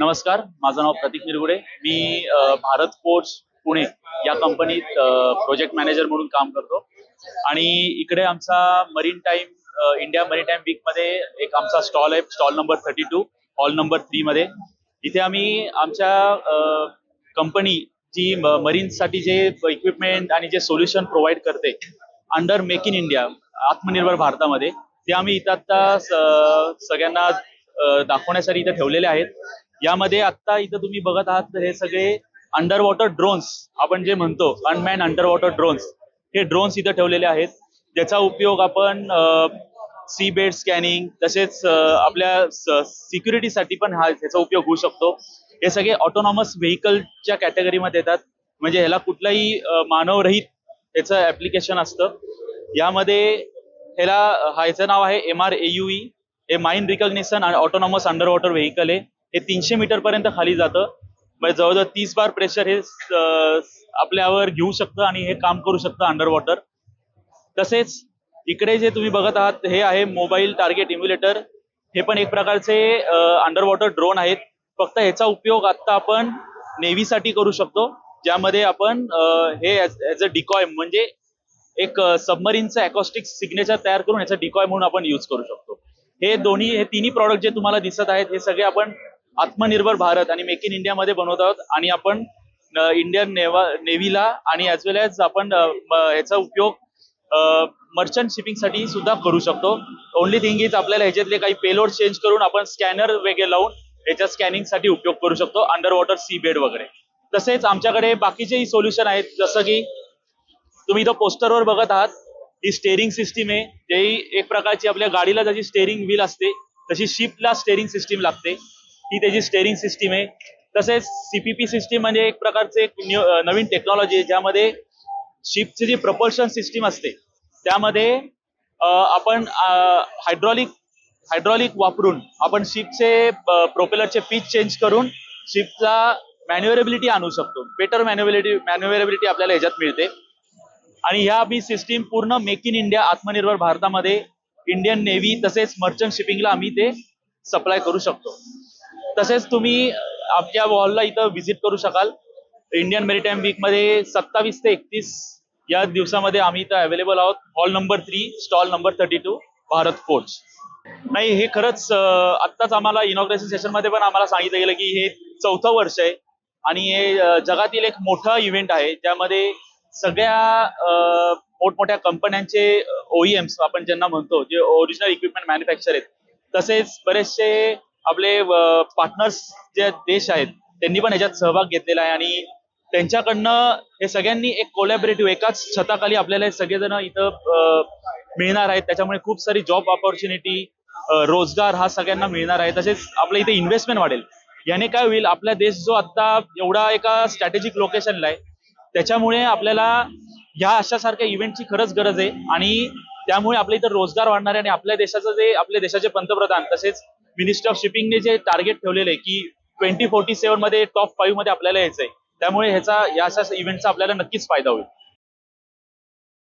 नमस्कार माझं नाव प्रतीक निरगुडे. मी भारत फोर्स पुणे या कंपनीत प्रोजेक्ट मॅनेजर म्हणून काम करतो. आणि इकडे आमचा marine time India marine time वीकमध्ये एक आमचा स्टॉल आहे stall number thirty two hall number three मध्ये. इथे आम्ही आमच्या कंपनी जी मरीनसाठी जे इक्विपमेंट आणि जे सोल्युशन प्रोव्हाइड करते अंडर मेक इन इंडिया आत्मनिर्भर भारतामध्ये ते आम्ही इथं आता सगळ्यांना दाखवण्यासाठी इथे ठेवलेले आहेत. यामध्ये आता इथं तुम्ही बघत आहात तर हे सगळे अंडर वॉटर ड्रोन्स आपण जे म्हणतो अनमॅन अंडर वॉटर ड्रोन्स हे ड्रोन्स इथं ठेवलेले आहेत. ज्याचा उपयोग आपण सी बेड स्कॅनिंग तसेच आपल्या सिक्युरिटीसाठी पण हा ह्याचा उपयोग होऊ शकतो. हे सगळे ऑटोनॉमस व्हेकलच्या कॅटेगरीमध्ये येतात. म्हणजे ह्याला कुठलाही मानवरहित याचं ऍप्लिकेशन असतं. यामध्ये ह्याला ह्याचं नाव आहे एम आर एयुई हे माइंड रिकग्निशन आणि ऑटोनॉमस अंडर वॉटर व्हेकल आहे. हे तीनशे मीटर पर्यंत खाली जातं. म्हणजे जवळजवळ तीस बार प्रेशर हे आपल्यावर घेऊ शकतं आणि हे काम करू शकतं अंडर वॉटर तसेच इकडे जे तुम्ही बघत आहात हे आहे मोबाईल टार्गेट इम्युलेटर हे पण एक प्रकारचे अंडर वॉटर ड्रोन आहेत. फक्त ह्याचा उपयोग आता आपण नेव्हीसाठी करू शकतो. ज्यामध्ये आपण हे ॲज अ डिकॉय म्हणजे एक सबमरीनचं अकॉस्टिक सिग्नेचर तयार करून याचा डिकॉय म्हणून आपण यूज करू शकतो. हे दोन्ही हे तिन्ही प्रॉडक्ट जे तुम्हाला दिसत आहेत हे सगळे आपण आत्मनिर्भर भारत आणि मेक इन इंडियामध्ये बनवत आहोत. आणि आपण इंडियन नेवा नेव्हीला आणि ॲज वेल एज आपण ह्याचा उपयोग मर्चंट शिपिंगसाठी सुद्धा करू शकतो. ओन्ली थिंग इज आपल्याला ह्याच्यातले काही पेलोड चेंज करून आपण स्कॅनर वगैरे लावून ह्याच्या स्कॅनिंगसाठी उपयोग करू शकतो अंडर वॉटर सी बेड वगैरे. तसेच आमच्याकडे बाकीचेही सोल्युशन आहेत. जसं की तुम्ही इथं पोस्टरवर बघत आहात ही स्टेअरिंग सिस्टीम आहे. जे एक प्रकारची आपल्या गाडीला जशी स्टेअरिंग व्हील असते तशी शिपला स्टेअरिंग सिस्टीम लागते. ही त्याची स्टेअरिंग सिस्टीम आहे. तसेच सीपीपी सिस्टीम म्हणजे एक प्रकारचे एक न्यू- नवीन टेक्नॉलॉजी आहे ज्यामध्ये शिपची जी प्रपोल्शन सिस्टीम असते त्यामध्ये आपण हायड्रॉलिक हायड्रॉलिक वापरून आपण शिपचे प्रोपेलरचे पीच चेंज करून शिपचा मॅन्युअरेबिलिटी आणू शकतो. बेटर मॅन्युअरेबिलिटी मॅन्युअरेबिलिटी आपल्याला ह्याच्यात मिळते. आणि ह्या बी सिस्टीम पूर्ण मेक इन इंडिया आत्मनिर्भर भारतामध्ये इंडियन नेव्ही तसेच मर्चंट शिपिंगला आम्ही ते सप्लाय करू शकतो. तसेच तुम्ही आपल्या वॉलला इथं व्हिजिट करू शकाल. इंडियन मेरिटाईम वीकमध्ये सत्तावीस ते एकतीस या दिवसामध्ये आम्ही इथं अवेलेबल आहोत. Hall number three stall number thirty two Bharat Forge नाही हे खरंच आत्ताच आम्हाला इनॉग्रेशन सेशनमध्ये पण आम्हाला सांगितलं गेलं की हे चौथं वर्ष आहे. आणि हे जगातील एक मोठा इव्हेंट आहे. ज्यामध्ये सगळ्या मोठमोठ्या कंपन्यांचे ओईएम्स आपण ज्यांना म्हणतो जे ओरिजिनल इक्विपमेंट मॅन्युफॅक्चर आहेत तसेच बरेचसे आपले पार्टनर्स जे देश आहेत त्यांनी पण याच्यात सहभाग घेतलेला आहे आणि त्यांच्याकडनं हे सगळ्यांनी एक कोलॅबरेटिव्ह एकाच छताखाली आपल्याला सगळेजण इथं मिळणार आहेत. त्याच्यामुळे खूप सारी जॉब ऑपॉर्च्युनिटी रोजगार हा सगळ्यांना मिळणार आहे. तसेच आपल्या इथे इन्व्हेस्टमेंट वाढेल. याने काय होईल आपला देश जो आता एवढा एका स्ट्रॅटेजिक लोकेशनला आहे त्याच्यामुळे आपल्याला ह्या अशा सारख्या इव्हेंटची खरंच गरज आहे. आणि त्यामुळे आपल्या इथं रोजगार वाढणार आहे आणि आपल्या देशाचं जे आपल्या देशाचे पंतप्रधान तसेच मिनिस्ट्री ऑफ शिपिंगने जे टार्गेट ठेवलेलं आहे की ट्वेंटी फोर्टी सेव्हनमध्ये टॉप फाईव्हमध्ये आपल्याला यायचंय. त्यामुळे ह्याचा या अशा इव्हेंटचा आपल्याला नक्कीच फायदा होईल.